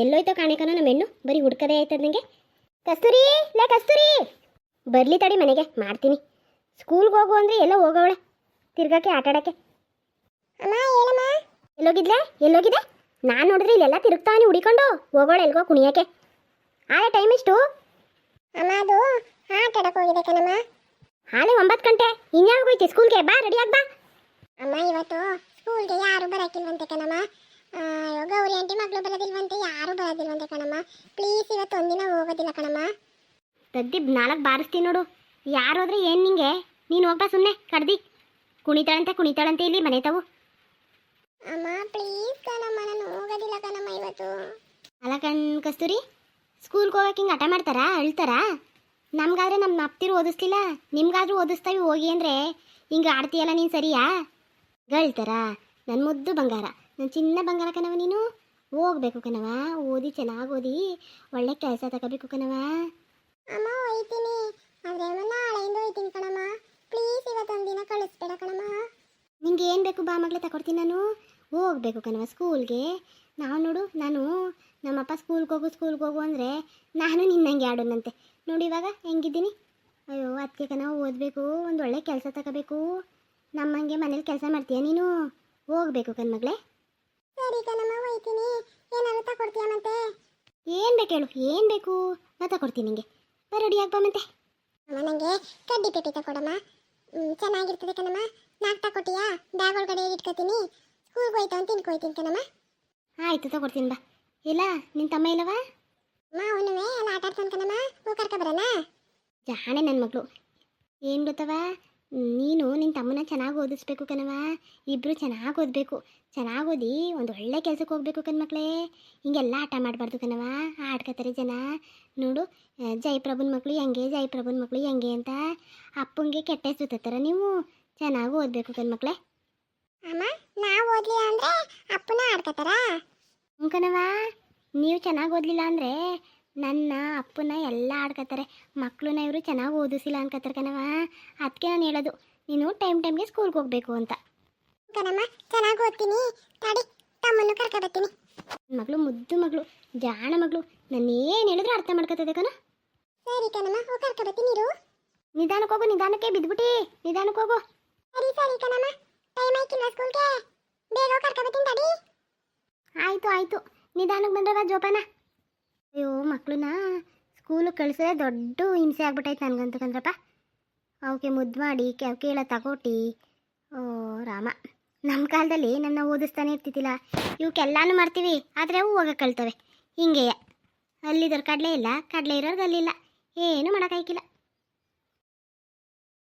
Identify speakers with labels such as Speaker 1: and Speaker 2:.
Speaker 1: ಎಲ್ಲೋಯ್ತೋ ಕಾಣಿಕನೋ ನಮ್ಮ ಹೆಣ್ಣು? ಬರೀ ಹುಡ್ಕದೇ ಆಯ್ತದ ನನಗೆ ಕಸ್ತೂರಿ ಲೇ ಕಸ್ತೂರಿ! ಬರಲಿ ತಡಿ ಮನೆಗೆ ಮಾಡ್ತೀನಿ. ಸ್ಕೂಲ್ಗೆ ಹೋಗು ಅಂದರೆ ಎಲ್ಲೋ ಹೋಗವಳೆ ತಿರ್ಗಕ್ಕೆ ಆಟಾಡೋಕ್ಕೆ. ಅಮ್ಮ ಏನಮ್ಮ ಎಲ್ಲೋಗಿದ್ಲೆ? ಎಲ್ಲೋಗಿದೆ? ನಾನು ನೋಡಿದ್ರೆ ಇಲ್ಲೆಲ್ಲ ತಿರುಗ್ತಾನೆ ಹುಡಿಕೊಂಡು. ಹೋಗೋಳೆ ಎಲ್ಗೋ ಕುಣಿಯಕ್ಕೆ. ಆಳೆ ಟೈಮ್ ಎಷ್ಟು? ಅಮ್ಮ ಅದು ಆಟ ಆಡಕ್ಕೆ ಹೋಗಿದೆ ಕಣಮ್ಮ. ಹಾಲೆ ಒಂಬತ್ತು ಗಂಟೆ. ಇನ್ಯಾವಾಗ ಹೋಯ್ತಿ? ಸ್ಕೂಲ್ಗೆ ಬಾ ರೆಡಿ ಆಗ್ ಬಾ. ಅಮ್ಮ ಇವತ್ತು ಸ್ಕೂಲ್ಗೆ ಯಾರು ಬರಕಿಲ್ವಂತೆ ಕಣಮ್ಮ? ಆ, ಮಕ್ಕಳು ಮಗಳು ಬರೋದಿಲ್ವಂತೆ ಯಾರು ಬರೋದಿಲ್ವಂತೆ ಕಣಮ್ಮ. ಪ್ಲೀಸ್ ಇವತ್ತು ಒಂದಿನ ಹೋಗೋದಿಲ್ಲ ಕಣಮ್ಮ. ತದ್ದಿ ನಾಲ್ಕು ಬಾರಿಸ್ತೀನಿ ನೋಡು. ಯಾರು ಹೋದ್ರೆ ಏನು ನಿಂಗೆ? ನೀನು ಹೋಗ್ಬಾ ಸುಮ್ಮನೆ ಕಡ್ದಿ. ಕುಣಿತಾಳಂತೆ ಕುಣಿತಾಳಂತೆ ಇಲ್ಲಿ ಮನೆ ತಾವು ಅಮ್ಮ ಪ್ಲೀಸ್ ಕಣಮ್ಮ ನಾನು ಹೋಗೋದಿಲ್ಲ ಕಣಮ್ಮ ಇವತ್ತು. ಅಲ್ಲ ಕಣ್ ಕಸ್ತೂರಿ ಸ್ಕೂಲ್ಗೆ ಹೋಗಕ್ಕೆ ಹಿಂಗೆ ಹಠ ಮಾಡ್ತಾರಾ ಅಳ್ತಾರಾ? ನಮ್ಗಾದ್ರೆ ನಮ್ಮ ಅಪ್ತಿರು ಓದಿಸ್ಲಿಲ್ಲ. ನಿಮ್ಗಾದ್ರೂ ಓದಿಸ್ತಾವಿ ಹೋಗಿ ಅಂದರೆ ಹಿಂಗೆ ಆಡ್ತೀಯಲ್ಲ ನೀನು ಸರಿಯಾ? ಗಳ್ತಾರಾ ನನ್ನ ಮುದ್ದು ಬಂಗಾರ. ನನ್ನ ಚಿನ್ನ ಬಂಗಾರ ಕಣವ ನೀನು. ಹೋಗ್ಬೇಕು ಕಣವ ಓದಿ ಚೆನ್ನಾಗಿ ಓದಿ ಒಳ್ಳೆ ಕೆಲಸ ತಗೋಬೇಕು ಕಣವ ಅಮ್ಮ ಹೋಯ್ತೀನಿ. ಆದರೆ ನಾಳೆಯಿಂದ ಹೋಯ್ತೀನಿ ಕಣಮ್ಮ. ಪ್ಲೀಸ್ ದಿನ ಕಳಿಸ್ಬೇಡ ಕಣಮ್ಮ. ನಿಂಗೆ ಏನು ಬೇಕು ಬಾ ಮಗಳೇ ತಗೊಡ್ತೀನಿ ನಾನು. ಹೋಗ್ಬೇಕು ಕಣವ ಸ್ಕೂಲ್ಗೆ ನಾವು ನೋಡು ನಾನು ನಮ್ಮಪ್ಪ ಸ್ಕೂಲ್ಗೆ ಹೋಗು ಸ್ಕೂಲ್ಗೆ ಹೋಗು ಅಂದರೆ ನಾನು ನಿನ್ನಂಗೆ ಆಡೋನಂತೆ ನೋಡಿ ಇವಾಗ ಹೆಂಗಿದ್ದೀನಿ. ಅಯ್ಯೋ ಅದಕ್ಕೆ ಕಣ ಓದಬೇಕು ಒಂದು ಒಳ್ಳೆ ಕೆಲಸ ತಗೋಬೇಕು. ನಮ್ಮಂಗೆ ಮನೇಲಿ ಕೆಲಸ ಮಾಡ್ತೀಯ ನೀನು? ಹೋಗ್ಬೇಕು ಕಣ್ಮಗಳೇ ಸರಿ ಕಣಮ್ಮ ಹೋಯ್ತೀನಿ. ಏನಾದ್ರು ತಗೊಡ್ತೀಯ ಮತ್ತೆ? ಏನು ಬೇಕು ಹೇಳು ಏನು ಬೇಕು? ನಾ ತಗೊಡ್ತೀನಿ ನಿಂಗೆ. ಬಾ ರೆಡಿ ಆಗ್ಬಾ ಮತ್ತೆ. ಅಮ್ಮ ನನಗೆ ಕಡ್ಡಿ ಪೇಪಿ ತಗೊಡಮ್ಮ ಚೆನ್ನಾಗಿರ್ತದೆ ಕಣಮ್ಮ. ನಾಲ್ಕು ತಗೊಟ್ಟಿಯಾ ಬ್ಯಾಗ್ ಒಳಗಡೆ ಇಟ್ಕೋತೀನಿ? ಸ್ಕೂಲ್ಗೆ ಹೋಯ್ತು ಅಂತ ತಿನ್ಕೋಯ್ತೀನಿ ಕಣಮ್ಮ. ಆಯ್ತು ತಗೊಡ್ತೀನಿ ಬಾ. ಇಲ್ಲ ನಿನ್ನ ತಮ್ಮ ಇಲ್ಲವಾ? ಮಾವನುವೆ ಎಲ್ಲ ಆಟ ಆಡ್ತಾನೆ ಕಣಮ್ಮ. ಹೂ ಕರ್ಕೊಬರೋಣ ಜಾಣೆ ನನ್ನ ಮಗಳು. ಏನು ಗೊತ್ತವ? ನೀನು ನಿನ್ನ ತಮ್ಮನ ಚೆನ್ನಾಗಿ ಓದಿಸ್ಬೇಕು ಕಣವ ಇಬ್ಬರು ಚೆನ್ನಾಗಿ ಓದಬೇಕು. ಚೆನ್ನಾಗಿ ಓದಿ ಒಂದು ಒಳ್ಳೆ ಕೆಲ್ಸಕ್ಕೆ ಹೋಗ್ಬೇಕು ಕಣ್ಮಕ್ಳೇ. ಹಿಂಗೆಲ್ಲ ಆಟ ಮಾಡಬಾರ್ದು ಕಣವ ಆಡ್ಕೋತಾರೆ ಜನ. ನೋಡು ಜೈ ಜಯಪ್ರಭುನ ಮಕ್ಕಳು ಹೆಂಗೆ ಜಯಪ್ರಭುನ ಮಕ್ಕಳು ಹೆಂಗೆ ಅಂತ ಅಪ್ಪಂಗೆ ಕೆಟ್ಟ ಸುತ್ತಾರ ನೀವು. ಚೆನ್ನಾಗಿ ಓದಬೇಕು ಕಣ್ಮಕ್ಳೇ. ಅಮ್ಮ ನಾವು ಓದ್ಲಿಲ್ಲ ಅಂದ್ರೆ ಅಪ್ಪನ ಆಡ್ಕೋತಾರ? ಹ್ಞೂ ಕಣವ ನೀವು ಚೆನ್ನಾಗಿ ಓದಲಿಲ್ಲ ಅಂದರೆ ನನ್ನ ಅಪ್ಪನ ಎಲ್ಲ ಆಡ್ಕೋತಾರೆ. ಮಕ್ಕಳನ್ನ ಇವರು ಚೆನ್ನಾಗಿ ಓದಿಸಿಲ್ಲ ಅನ್ಕೋತಾರೆ ಕಣವ ಅದಕ್ಕೆ ನಾನು ಹೇಳೋದು ನೀನು ಟೈಮ್ ಟೈಮ್ಗೆ ಸ್ಕೂಲ್ಗೆ ಹೋಗಬೇಕು ಅಂತ. ಕಣಮ್ಮ ಚೆನ್ನಾಗಿ ಓದ್ತೀನಿ. ತಡಿ ತಮ್ಮನ್ನು ಕರ್ಕೊಬರ್ತೀನಿ ಮಗಳು ಮುದ್ದು ಮಗಳು ಜಾಣ ಮಗಳು ನಾನೇನು ಹೇಳಿದ್ರು ಅರ್ಥ ಮಾಡ್ಕೊತದೆ ಕಣ. ಸರಿ ಕಣಮ್ಮ ಹೋಗಿ ಕರ್ಕೊಬರ್ತೀನಿ ಇರು. ನಿಧಾನಕ್ಕೆ ಹೋಗು ನಿಧಾನಕ್ಕೆ ಬಿದ್ಬಿಟ್ಟಿ ನಿಧಾನಕ್ಕೆ ಹೋಗು. ಸರಿ ಸರಿ ಕಣಮ್ಮ ಟೈಮ್ ಆಯ್ತಿಲ್ಲ ಸ್ಕೂಲ್ಗೆ ಬೇಗ ಹೋಗಿ ಕರ್ಕೊಬರ್ತೀನಿ ತಡಿ. ಆಯಿತು ಆಯಿತು. ನಿಧಾನಕ್ಕೆ ಬಂದ್ರವ ಜೋಪಾನ. ಅಯ್ಯೋ ಮಕ್ಕಳನ್ನ ಸ್ಕೂಲಿಗೆ ಕಳಿಸಿದ್ರೆ ದೊಡ್ಡ ಹಿಂಸೆ ಆಗ್ಬಿಟ್ಟೈತೆ ನನಗಂತೂ ಕಂದ್ರಪ್ಪ ಅವಕ್ಕೆ ಮುದ್ದು ಮಾಡಿ ಅವಕ್ಕೆ ಎಲ್ಲ ತಗೊಟ್ಟಿ ಓ ರಾಮ. ನಮ್ಮ ಕಾಲದಲ್ಲಿ ನನ್ನ ಓದಿಸ್ತಾನೆ ಇರ್ತಿದ್ದಿಲ್ಲ. ಇವಕ್ಕೆಲ್ಲಾನು ಮಾಡ್ತೀವಿ ಆದರೆ ಅವು ಹೋಗಕ್ಕೆ ಕಳ್ತವೆ ಹಿಂಗೆಯ. ಅಲ್ಲಿದ್ದವ್ರು ಕಡಲೆ ಇಲ್ಲ, ಕಡಲೆ ಇರೋರ್ಗೆ ಅಲ್ಲಿಲ್ಲ. ಏನು ಮಾಡೋಕ್ಕಾಯ್ಕಿಲ್ಲ